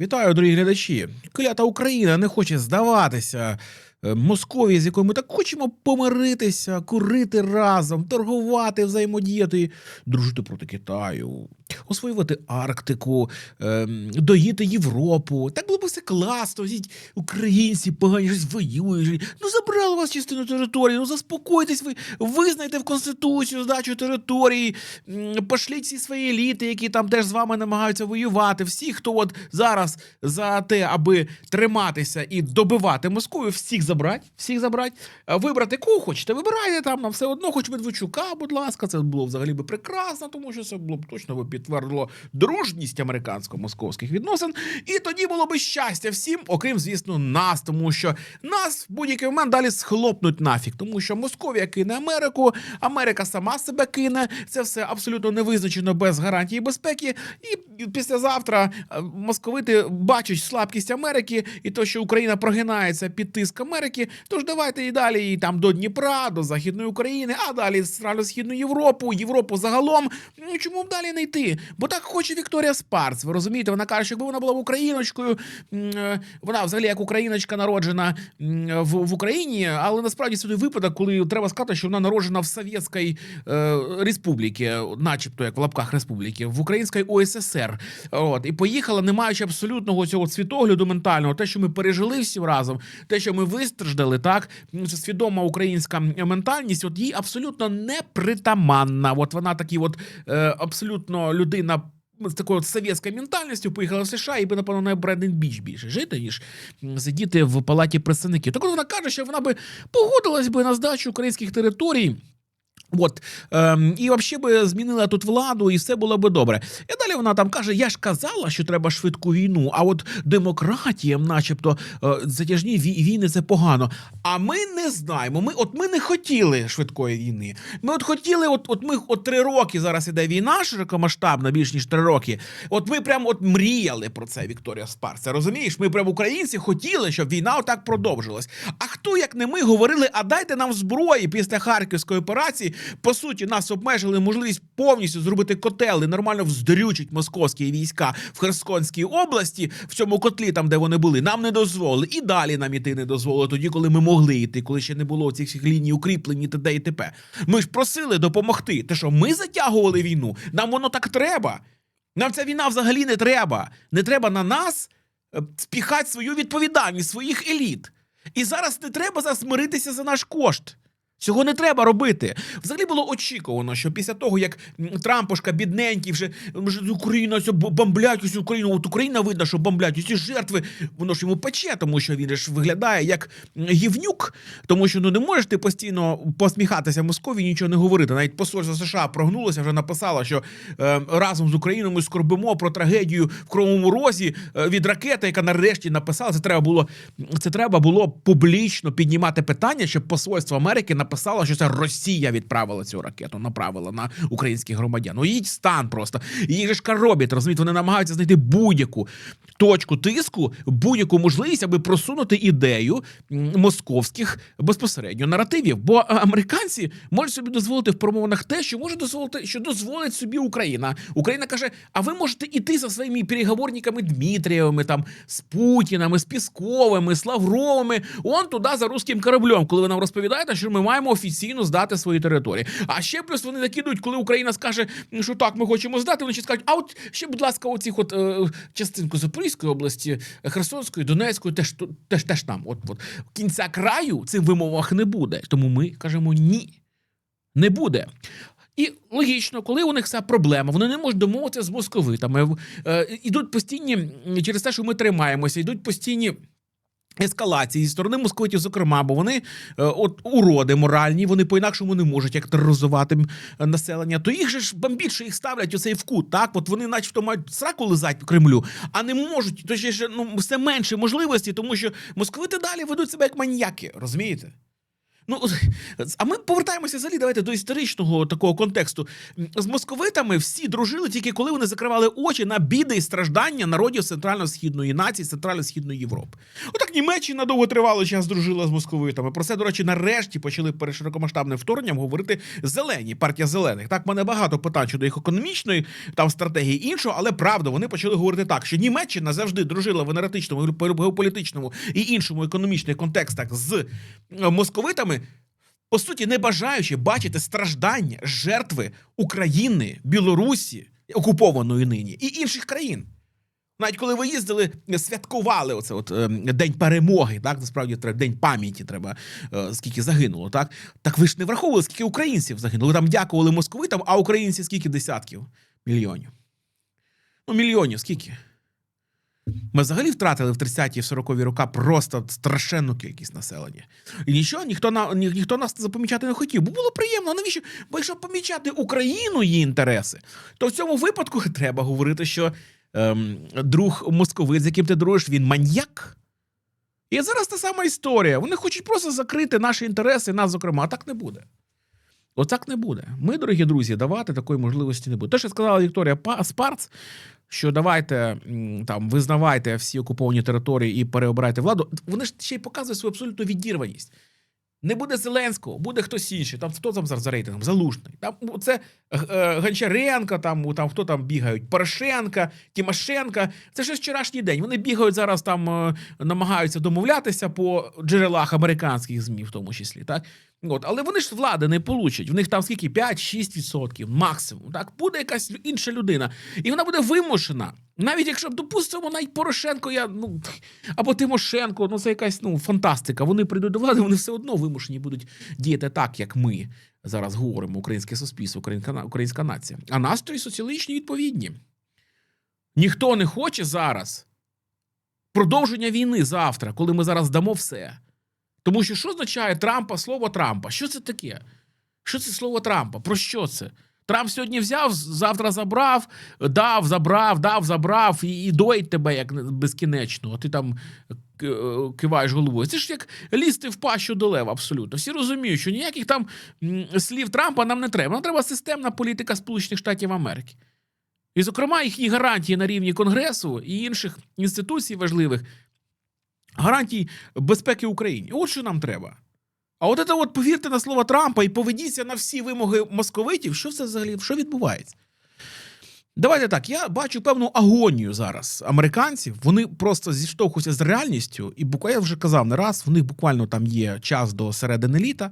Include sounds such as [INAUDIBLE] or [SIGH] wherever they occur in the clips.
Вітаю, дорогі глядачі. Клята Україна не хоче здаватися Московії, з якою ми так хочемо помиритися, курити разом, торгувати, взаємодіяти, дружити проти Китаю, освоювати Арктику, ем, доїти Європу. Так було б все класно. Всі українці погані щось воюють. Ну забрали вас частину території. Ну заспокойтесь ви, визнайте в конституцію здачу території, пошліть всі свої еліти, які там теж з вами намагаються воювати. Всі, хто от зараз за те, аби триматися і добивати Москву, всіх забрати, всіх забрати, вибрати кого хочете, вибирайте там на все одно, хоч Медведчука, будь ласка, це було взагалі би прекрасно, тому що це було б точно би підтвердило дружність американсько-московських відносин. І тоді було би щастя всім, окрім, звісно, нас, тому що нас в будь-який момент далі схлопнуть нафіг, тому що Московія кине Америку, Америка сама себе кине. Це все абсолютно не визначено без гарантії безпеки. І післязавтра е, московити бачать слабкість Америки і то, що Україна прогинається під тиск Америки. Тож давайте і далі і там до Дніпра, до Західної України, а далі в східну Європу, Європу загалом. Ну чому б далі не йти? Бо так хоче Вікторія Спарц. Ви розумієте, вона каже, що якби вона була україночкою, е, вона взагалі як україночка народжена в, в Україні, але насправді той випадок, коли треба сказати, що вона народжена в Совєтській е, республіці, начебто як в лапках республіки, в Українській ОССР. От і поїхала, не маючи абсолютного цього світогляду ментального, те, що ми пережили всі разом, те, що ми вистраждали, так це свідома українська ментальність. От їй абсолютно непритаманна. От вона такі, от е, абсолютно людина. З такою совєтською ментальністю поїхала в США і би, напевно, на Бренден Біч більше жити, ніж сидіти в палаті представників. Так от вона каже, що вона би погодилась би на здачу українських територій. От ем, і взагалі би змінила тут владу, і все було би добре. І далі вона там каже: я ж казала, що треба швидку війну. А от демократіям, начебто, е, затяжні війни це погано. А ми не знаємо. Ми от ми не хотіли швидкої війни. Ми от хотіли, от, от ми от три роки зараз іде війна широкомасштабна, більш ніж три роки. От ми прямо от мріяли про це, Вікторія Спарця. Розумієш? Ми прямо українці хотіли, щоб війна отак продовжилась. А хто, як не ми, говорили, а дайте нам зброї після харківської операції. По суті, нас обмежили можливість повністю зробити котел і нормально вздрючить московські війська в Херсонській області, в цьому котлі, там де вони були. Нам не дозволили. І далі нам іти не дозволили, тоді, коли ми могли йти, коли ще не було цих всіх ліній укріплень і т.д. і т.п. Ми ж просили допомогти. Те, що ми затягували війну, нам воно так треба. Нам ця війна взагалі не треба. Не треба на нас е, спіхати свою відповідальність, своїх еліт. І зараз не треба засмиритися за наш кошт. Цього не треба робити. Взагалі було очікувано, що після того, як Трампушка бідненький вже, вже Україна бомблять усю Україну, от Україна видно, що бомблять усі жертви, воно ж йому пече, тому що він ж виглядає як гівнюк, тому що ну не можеш ти постійно посміхатися Москові, нічого не говорити. Навіть посольство США прогнулося, вже написало, що е, разом з Україною ми скорбимо про трагедію в Кривому Розі е, від ракети, яка нарешті написала. Це треба було це треба було публічно піднімати питання, щоб посольство Америки написало, що це Росія відправила цю ракету, направила на українських громадян. Ну їдь стан просто. Же ж коробять, розумієте, вони намагаються знайти будь-яку точку тиску, будь-яку можливість, аби просунути ідею московських безпосередньо наративів. Бо американці можуть собі дозволити в промовинах те, що може дозволити, що дозволить собі Україна. Україна каже: а ви можете іти за своїми переговорниками Дмитрієвими, там з Путінами, з Пісковими, з Лавровими, он туди за руським кораблем, коли ви нам розповідаєте, що ми маємо офіційно здати свої території. А ще плюс вони закидують, коли Україна скаже, що так, ми хочемо здати. Вони ще скажуть, а от ще, будь ласка, оцих от е, частинку Запорізької області, Херсонської, Донецької, теж теж теж там. От от кінця краю цим вимовах не буде. Тому ми кажемо ні, не буде. І логічно, коли у них ця проблема, вони не можуть домовитися з московитами. Е, ідуть постійні через те, що ми тримаємося, йдуть постійні. Ескалації зі сторони московитів, зокрема, бо вони е, от уроди моральні, вони по-інакшому не можуть як тероризувати е, населення. То їх же ж що їх ставлять у цей вкут. Так, от вони, начебто, мають сраку лизать Кремлю, а не можуть. То ще ну все менше можливості, тому що московити далі ведуть себе як маніяки, розумієте? Ну, а ми повертаємося взагалі, давайте до історичного такого контексту. З московитами всі дружили тільки коли вони закривали очі на біди і страждання народів центрально-східної нації, центрально-східної Європи. Отак Німеччина довготривалий час дружила з московитами. Про це, до речі, нарешті почали перед широкомасштабним вторгненням говорити зелені, партія зелених. Так, в мене багато питань щодо їх економічної там стратегії іншого, але правда, вони почали говорити так, що Німеччина завжди дружила в енергетичному, геополітичному і іншому економічних контекстах з е, московитами. По суті, не бажаючи бачити страждання, жертви України, Білорусі, окупованої нині, і інших країн. Навіть коли ви їздили, святкували оце от е, день перемоги, так насправді треба день пам'яті треба, е, скільки загинуло, так так ви ж не враховували, скільки українців загинуло. Там дякували московитам, а українці скільки десятків мільйонів. Ну, мільйонів скільки? Ми взагалі втратили в 30-ті, 40-ві роки просто страшенну кількість населення. І нічого, ніхто на ні, ніхто нас запомічати не хотів. Бо було приємно. Навіщо? Бо якщо помічати Україну її інтереси, то в цьому випадку [LAUGHS] треба говорити, що ем, друг московит, з яким ти дружиш, він маньяк. І зараз та сама історія. Вони хочуть просто закрити наші інтереси, нас, зокрема, а так не буде. Отак не буде. Ми, дорогі друзі, давати такої можливості не буде. Те, що сказала Вікторія Па- Спарц, що давайте там визнавайте всі окуповані території і переобирайте владу. Вони ж ще й показують свою абсолютну відірваність. Не буде Зеленського, буде хтось інший. Там хто там зараз за рейтингом? Залужний. Там ну, це е, Гончаренко, там, там хто там бігають? Порошенка, Тимошенка. Це ж вчорашній день. Вони бігають зараз там, е, намагаються домовлятися по джерелах американських ЗМІ, в тому числі. Так? От, але вони ж влади не получать. В них там скільки 5-6% максимум. Так буде якась інша людина, і вона буде вимушена. Навіть якщо допустимо, навіть Порошенко, я ну або Тимошенко, ну це якась ну фантастика. Вони прийдуть до влади, вони все одно вимушені будуть діяти так, як ми зараз говоримо, українське суспільство, українська, українська нація. А настрої соціологічні відповідні. Ніхто не хоче зараз продовження війни завтра, коли ми зараз дамо все. Тому що що означає Трампа слово Трампа? Що це таке? Що це слово Трампа? Про що це? Трамп сьогодні взяв, завтра забрав, дав, забрав, дав, забрав і, і доїть тебе як безкінечно. А ти там е, киваєш головою. Це ж як лізти в пащу до лева, абсолютно. Всі розуміють, що ніяких там слів Трампа нам не треба. Нам треба системна політика Сполучених Штатів Америки. І, зокрема, їхні гарантії на рівні Конгресу і інших інституцій важливих гарантій безпеки Україні. От що нам треба. А от це от повірте на слово Трампа і поведіться на всі вимоги московитів. Що це взагалі? Що відбувається? Давайте так. Я бачу певну агонію зараз американців. Вони просто зіштовхуються з реальністю, і я вже казав не раз, в них буквально там є час до середини літа.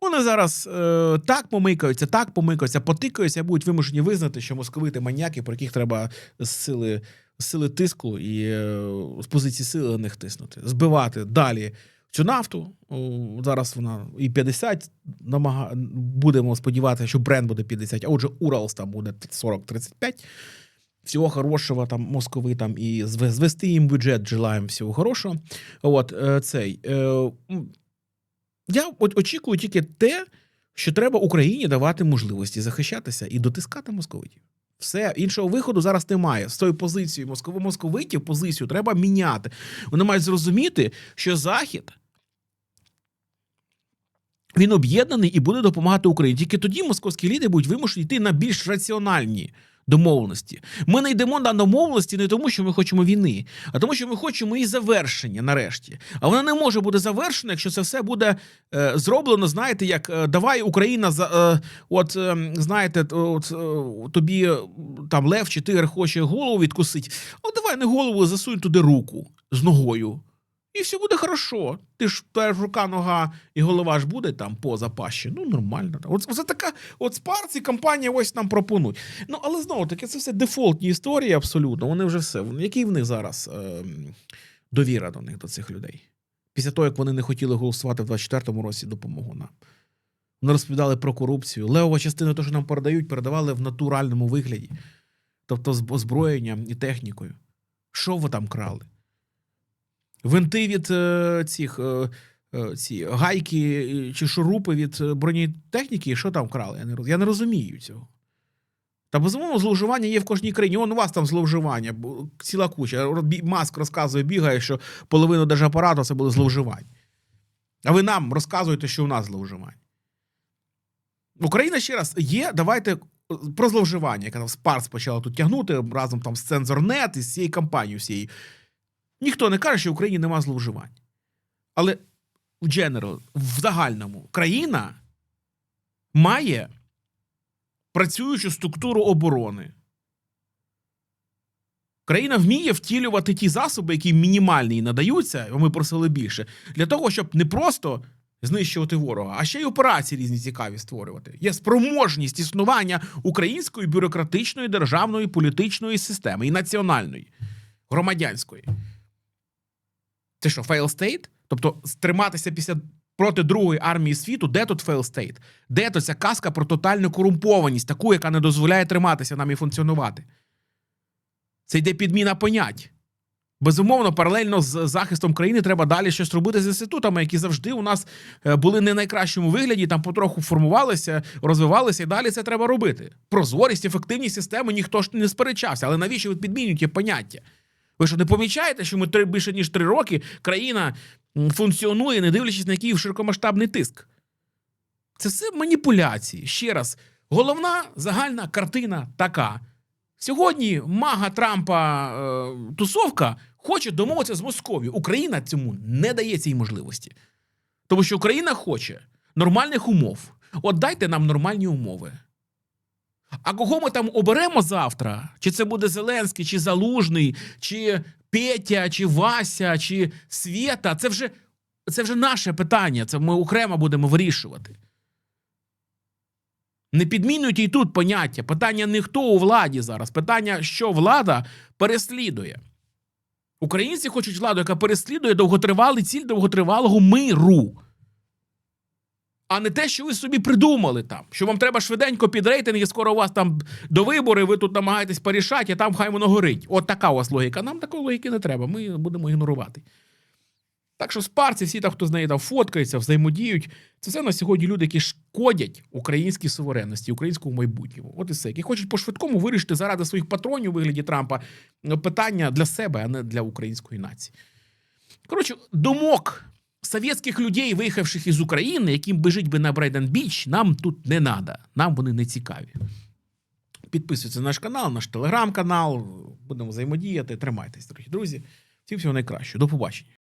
Вони зараз е, так помикаються, так помикаються, потикаються, будуть вимушені визнати, що московити маніяки, про яких треба з сили, з сили тиску і е, з позиції сили на них тиснути, збивати далі цю нафту. О, зараз вона і 50 намага... будемо сподіватися, що бренд буде 50, а отже, Уралс там буде 40-35. Всього хорошого там московитам і звести їм бюджет, желаємо всього хорошого. От е, цей. Е, я очікую тільки те, що треба Україні давати можливості захищатися і дотискати московитів. Все іншого виходу зараз немає. З тою позицією москов... московитів позицію треба міняти. Вони мають зрозуміти, що Захід він об'єднаний і буде допомагати Україні. Тільки тоді московські лідери будуть вимушені йти на більш раціональні домовленості. Ми не йдемо на домовленості не тому, що ми хочемо війни, а тому, що ми хочемо її завершення нарешті. А вона не може бути завершена, якщо це все буде е, зроблено. Знаєте, як е, давай Україна за е, от е, знаєте, от е, тобі е, там лев чи тигр хоче голову відкусить. От давай не голову засунь туди руку з ногою. І все буде хорошо. Ти ж та ж рука, нога і голова ж буде там поза пащі. Ну, нормально. От це така, от спарці компанія ось нам пропонують. Ну, але знову таки, це все дефолтні історії абсолютно. Вони вже все. Який в них зараз е, довіра до них, до цих людей? Після того, як вони не хотіли голосувати в 24-му році допомогу нам. Вони розповідали про корупцію. Левова частина, того, що нам передають, передавали в натуральному вигляді. Тобто з озброєнням і технікою. Що ви там крали? Винти від е, цих е, е, ці гайки е, чи шурупи від е, бронетехніки, що там крали? Я не, я не розумію цього. Та безумовно, зловживання є в кожній країні. Он у вас там зловживання, бо ціла куча. Маск розказує, бігає, що половину держапарату це були зловживання. А ви нам розказуєте, що у нас зловживання. Україна ще раз є. Давайте про зловживання, яка там Спарс почала тут тягнути разом там з Цензорнет і з цією кампанією всією. Ніхто не каже, що в Україні нема зловживань. Але в general, в загальному, країна має працюючу структуру оборони. Країна вміє втілювати ті засоби, які мінімальні їй надаються, ми просили більше, для того, щоб не просто знищувати ворога, а ще й операції різні цікаві створювати. Є спроможність існування української бюрократичної державної політичної системи і національної, громадянської. Це що, fail state? Тобто стриматися після проти другої армії світу, де тут fail state? Де то ця казка про тотальну корумпованість, таку, яка не дозволяє триматися нам і функціонувати? Це йде підміна понять. Безумовно, паралельно з захистом країни треба далі щось робити з інститутами, які завжди у нас е, були не в найкращому вигляді, там потроху формувалися, розвивалися, і далі це треба робити. Прозорість, ефективність системи ніхто ж не сперечався. Але навіщо ви підмінюєте поняття? Ви що не помічаєте, що ми три більше ніж три роки країна функціонує, не дивлячись на який широкомасштабний тиск? Це все маніпуляції. Ще раз, головна загальна картина така. Сьогодні мага Трампа е, тусовка хоче домовитися з Московією. Україна цьому не дає цій можливості. Тому що Україна хоче нормальних умов. От дайте нам нормальні умови. А кого ми там оберемо завтра? Чи це буде Зеленський, чи Залужний, чи Петя, чи Вася, чи Свєта? Це вже, це вже наше питання. Це ми окремо будемо вирішувати. Не підмінюйте і тут поняття. Питання не хто у владі зараз. Питання, що влада переслідує. Українці хочуть владу, яка переслідує довготривалий ціль довготривалого миру. А не те, що ви собі придумали там, що вам треба швиденько під рейтинги, скоро у вас там до вибори, ви тут намагаєтесь порішати, а там хай воно горить. От така у вас логіка. Нам такої логіки не треба. Ми будемо ігнорувати. Так що спарці, всі там, хто з нею там фоткається, взаємодіють, це все на сьогодні люди, які шкодять українській суверенності, українському майбутньому. От і все. Які хочуть по-швидкому вирішити заради своїх патронів у вигляді Трампа ну, питання для себе, а не для української нації. Коротше, думок совєтських людей, виїхавших із України, яким би жить би на Брайден Біч, нам тут не треба. Нам вони не цікаві. Підписуйтесь на наш канал, наш телеграм-канал. Будемо взаємодіяти. Тримайтесь, дорогі друзі. Всім всього найкращого. До побачення.